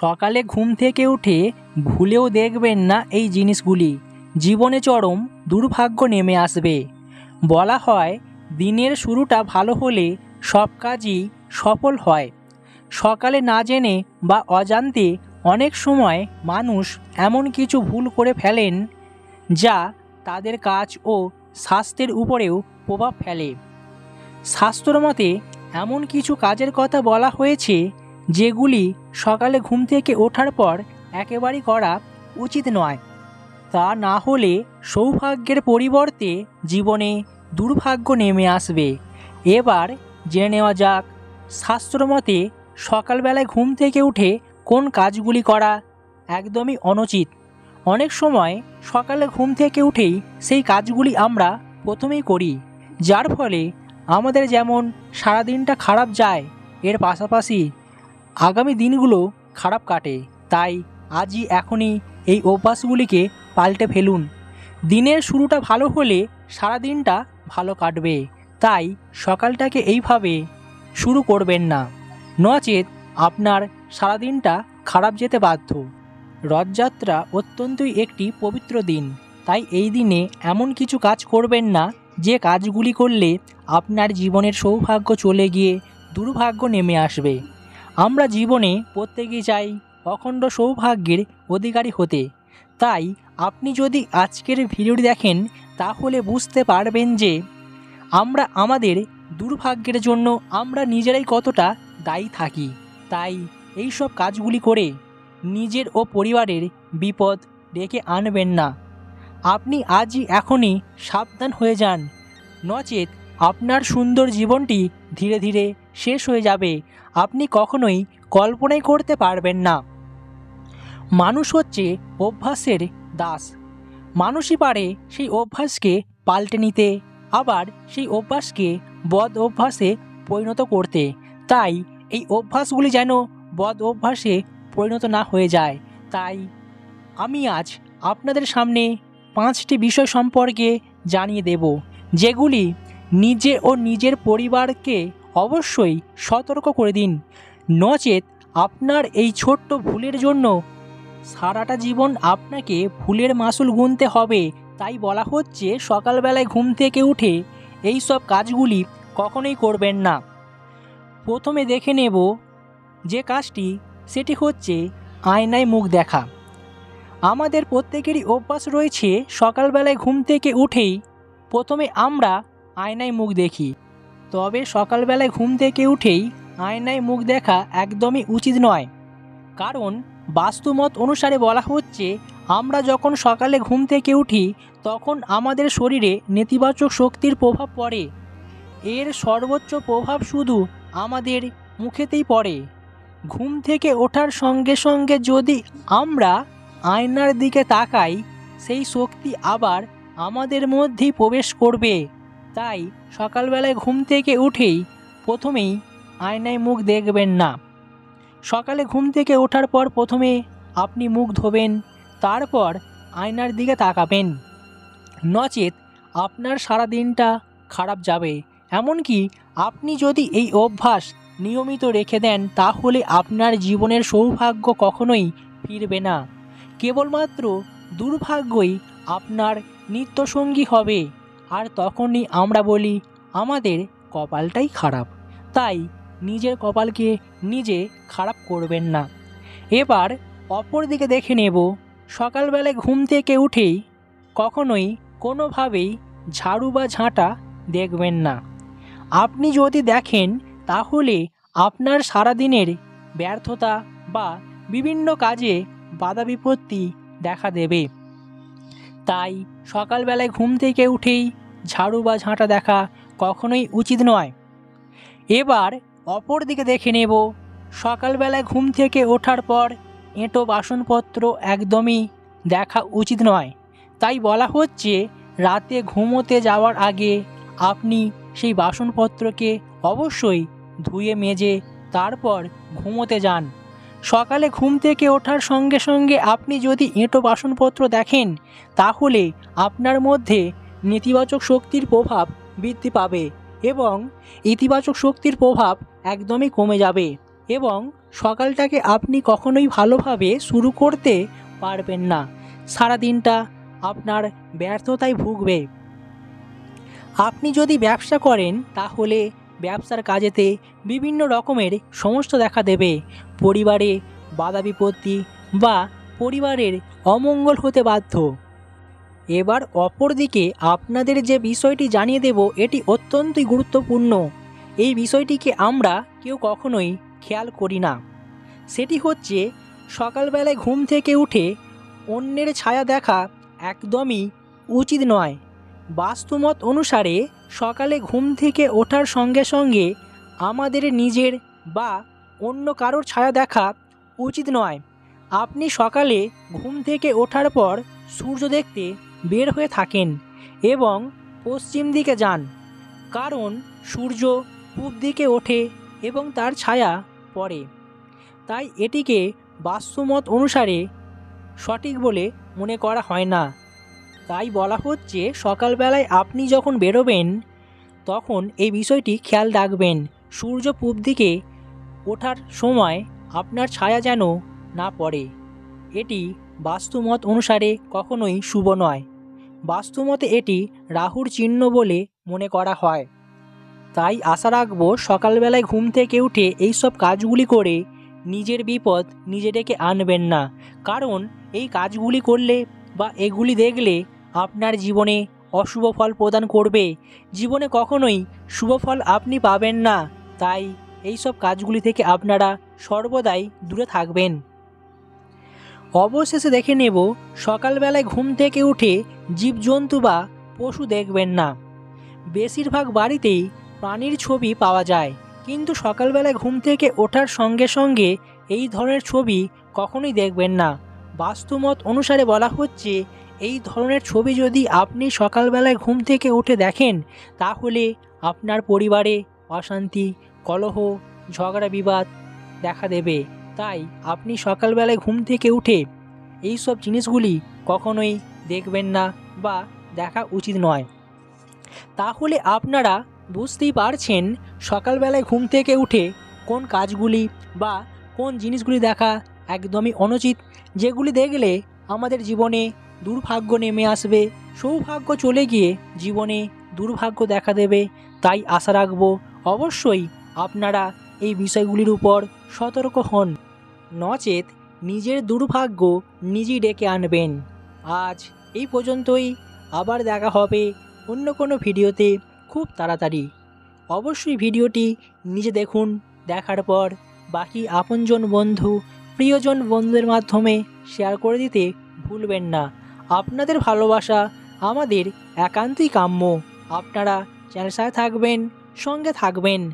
সকালে ঘুম থেকে উঠে ভুলেও দেখবেন না এই জিনিসগুলি। জীবনে চরম দুর্ভাগ্য নেমে আসবে। বলা হয়, দিনের শুরুটা ভালো হলে সব কাজই সফল হয়। সকালে না জেনে বা অজান্তে অনেক সময় মানুষ এমন কিছু ভুল করে ফেলেন, যা তাদের কাজ ও স্বাস্থ্যের উপরেও প্রভাব ফেলে। স্বাস্থ্যর মতে এমন কিছু কাজের কথা বলা হয়েছে যেগুলি সকালে ঘুম থেকে ওঠার পর একেবারেই করা উচিত নয়। তা না হলে সৌভাগ্যের পরিবর্তে জীবনে দুর্ভাগ্য নেমে আসবে। এবার জেনে নেওয়া যাক, শাস্ত্রমতে সকালবেলায় ঘুম থেকে উঠে কোন কাজগুলি করা একদমই অনুচিত। অনেক সময় সকালে ঘুম থেকে উঠেই সেই কাজগুলি আমরা প্রথমেই করি, যার ফলে আমাদের যেমন সারাদিনটা খারাপ যায়, এর পাশাপাশি আগামী দিনগুলো খারাপ কাটে, তাই আজই এখনই এই অভ্যাসগুলিকে পাল্টে ফেলুন। দিনের শুরুটা ভালো হলে সারা দিনটা ভালো কাটবে, তাই সকালটাকে এইভাবে শুরু করবেন না। নচেত আপনার সারাদিনটা খারাপ যেতে বাধ্য। রথযাত্রা অত্যন্তই একটি পবিত্র দিন, তাই এই দিনে এমন কিছু কাজ করবেন না, যে কাজগুলি করলে আপনার জীবনের সৌভাগ্য চলে গিয়ে দুর্ভাগ্য নেমে আসবে। আমরা জীবনে প্রত্যেকেই চাই অখণ্ড সৌভাগ্যের অধিকারী হতে। তাই আপনি যদি আজকের ভিডিওটি দেখেন, তাহলে বুঝতে পারবেন যে আমরা আমাদের দুর্ভাগ্যের জন্য আমরা নিজেরাই কতটা দায়ী থাকি। তাই এই সব কাজগুলি করে নিজের ও পরিবারের বিপদ ডেকে আনবেন না। আপনি আজই এখনই সাবধান হয়ে যান। নচেত আপনার সুন্দর জীবনটি ধীরে ধীরে শেষ হয়ে যাবে। আপনি কখনোই কল্পনাই করতে পারবেন না। মানুষ হচ্ছে অভ্যাসের দাস। মানুষই পারে সেই অভ্যাসকে পাল্টে নিতে, আবার সেই অভ্যাসকে বদ অভ্যাসে পরিণত করতে। তাই এই অভ্যাসগুলি যেন বদ অভ্যাসে পরিণত না হয়ে যায়। তাই আমি আজ আপনাদের সামনে পাঁচটি বিষয় সম্পর্কে জানিয়ে দেব, যেগুলি নিজে ও নিজের পরিবারকে অবশ্যই সতর্ক করে দিন। নচেত আপনার এই ছোট্ট ভুলের জন্য সারাটা জীবন আপনাকে ভুলের মাসুল গুনতে হবে। তাই বলা হচ্ছে, সকালবেলায় ঘুম থেকে উঠে এই সব কাজগুলি কখনোই করবেন না। প্রথমে দেখে নেব যে কাজটি, সেটি হচ্ছে আয়নায় মুখ দেখা। আমাদের প্রত্যেকেরই অভ্যাস রয়েছে, সকালবেলায় ঘুম থেকে উঠেই প্রথমে আমরা আয়নায় মুখ দেখি। তবে সকালবেলায় ঘুম থেকে উঠেই আয়নায় মুখ দেখা একদমই উচিত নয়। কারণ বাস্তুমত অনুসারে বলা হচ্ছে, আমরা যখন সকালে ঘুম থেকে উঠি, তখন আমাদের শরীরে নেতিবাচক শক্তির প্রভাব পড়ে। এর সর্বোচ্চ প্রভাব শুধু আমাদের মুখেতেই পড়ে। ঘুম থেকে ওঠার সঙ্গে সঙ্গে যদি আমরা আয়নার দিকে তাকাই, সেই শক্তি আবার আমাদের মধ্যেই প্রবেশ করবে। তাই সকালবেলায় ঘুম থেকে উঠেই প্রথমেই আয়নায় মুখ দেখবেন না। সকালে ঘুম থেকে ওঠার পর প্রথমে আপনি মুখ ধোবেন, তারপর আয়নার দিকে তাকাবেন। নচেত আপনার সারা দিনটা খারাপ যাবে। এমনকি আপনি যদি এই অভ্যাস নিয়মিত রেখে দেন, তাহলে আপনার জীবনের সৌভাগ্য কখনোই ফিরবে না। কেবলমাত্র দুর্ভাগ্যই আপনার নিত্যসঙ্গী হবে। আর তখনই আমরা বলি, আমাদের কপালটাই খারাপ। তাই নিজের কপালকে নিজে খারাপ করবেন না। এবার অপর দিকে দেখে নেব, সকালবেলায় ঘুম থেকে উঠেই কখনোই কোনোভাবেই ঝাড়ু বা ঝাঁটা দেখবেন না। আপনি যদি দেখেন, তাহলে আপনার সারাদিনের ব্যর্থতা বা বিভিন্ন কাজে বাধা বিপত্তি দেখা দেবে। তাই সকালবেলায় ঘুম থেকে উঠেই ঝাড়ু বা ঝাঁটা দেখা কখনোই উচিত নয়। এবার অপর দিকে দেখে নেব। সকালবেলায় ঘুম থেকে ওঠার পর এঁটো বাসনপত্র একদমই দেখা উচিত নয়। তাই বলা হচ্ছে, রাতে ঘুমোতে যাওয়ার আগে আপনি সেই বাসনপত্রকে অবশ্যই ধুয়ে মেজে তারপর ঘুমোতে যান। সকালে ঘুম থেকে ওঠার সঙ্গে সঙ্গে আপনি যদি এঁটো বাসনপত্র দেখেন, তাহলে আপনার মধ্যে নেতিবাচক শক্তির প্রভাব বৃদ্ধি পাবে এবং ইতিবাচক শক্তির প্রভাব একদমই কমে যাবে এবং সকালটাকে আপনি কখনোই ভালোভাবে শুরু করতে পারবেন না। সারা দিনটা আপনার ব্যর্থতায় ভুগবে। আপনি যদি ব্যবসা করেন, তাহলে ব্যবসার কাজেতে বিভিন্ন রকমের সমস্যা দেখা দেবে। পরিবারে বাধা বিপত্তি বা পরিবারের অমঙ্গল হতে বাধ্য। এবার অপরদিকে আপনাদের যে বিষয়টি জানিয়ে দেব, এটি অত্যন্তই গুরুত্বপূর্ণ। এই বিষয়টিকে আমরা কেউ কখনোই খেয়াল করি না। সেটি হচ্ছে, সকালবেলায় ঘুম থেকে উঠে অন্যের ছায়া দেখা একদমই উচিত নয়। বাস্তুমত অনুসারে, সকালে ঘুম থেকে ওঠার সঙ্গে সঙ্গে আমাদের নিজের বা অন্য কারোর ছায়া দেখা উচিত নয়। আপনি সকালে ঘুম থেকে ওঠার পর সূর্য দেখতে বের হয়ে থাকেন এবং পশ্চিম দিকে যান। কারণ সূর্য পূব দিকে ওঠে এবং তার ছায়া পড়ে। তাই এটিকে বাস্তুমত অনুসারে সঠিক বলে মনে করা হয় না। তাই বলা হচ্ছে, সকালবেলায় আপনি যখন বেরোবেন, তখন এই বিষয়টি খেয়াল রাখবেন। সূর্য পূব দিকে ওঠার সময় আপনার ছায়া যেন না পড়ে। এটি বাস্তুমত অনুসারে কখনোই শুভ নয়। বাস্তুমতে এটি রাহুর চিহ্ন বলে মনে করা হয়। তাই আশা রাখব সকালবেলায় ঘুম থেকে উঠে এইসব কাজগুলি করে নিজের বিপদ নিজে ডেকে আনবেন না। কারণ এই কাজগুলি করলে বা এগুলি দেখলে আপনার জীবনে অশুভ ফল প্রদান করবে। জীবনে কখনোই শুভ ফল আপনি পাবেন না। তাই এই সব কাজগুলি থেকে আপনারা সর্বদাই দূরে থাকবেন। অবশেষে দেখে নেব, সকালবেলায় ঘুম থেকে উঠে জীবজন্তু বা পশু দেখবেন না। বেশিরভাগ বাড়িতেই প্রাণীর ছবি পাওয়া যায়, কিন্তু সকালবেলায় ঘুম থেকে ওঠার সঙ্গে সঙ্গে এই ধরনের ছবি কখনোই দেখবেন না। বাস্তুমত অনুসারে বলা হচ্ছে, এই ধরনের ছবি যদি আপনি সকালবেলায় ঘুম থেকে উঠে দেখেন, তাহলে আপনার পরিবারে অশান্তি, কলহ, ঝগড়া বিবাদ দেখা দেবে। তাই আপনি সকালবেলায় ঘুম থেকে উঠে এই সব জিনিসগুলি কখনোই দেখবেন না বা দেখা উচিত নয়। তাহলে আপনারা বুঝতেই পারছেন সকালবেলায় ঘুম থেকে উঠে কোন কাজগুলি বা কোন জিনিসগুলি দেখা একদমই অনুচিত, যেগুলি দেখলে আমাদের জীবনে দুর্ভাগ্য নেমে আসবে, সৌভাগ্য চলে গিয়ে জীবনে দুর্ভাগ্য দেখা দেবে। তাই আশা রাখব অবশ্যই আপনারা এই বিষয়গুলির উপর সতর্ক হন। নচেত নিজের দুর্ভাগ্য নিজেই ডেকে আনবেন। আজ এই পর্যন্তই। আবার দেখা হবে অন্য কোনো ভিডিওতে খুব তাড়াতাড়ি। অবশ্যই ভিডিওটি নিজে দেখুন। দেখার পর বাকি আপনজন বন্ধু, প্রিয়জন বন্ধুদের মাধ্যমে শেয়ার করে দিতে ভুলবেন না। আপনাদের ভালোবাসা আমাদের একান্তই কাম্য। আপনারা চ্যানেল সাথে থাকবেন, সঙ্গে থাকবেন।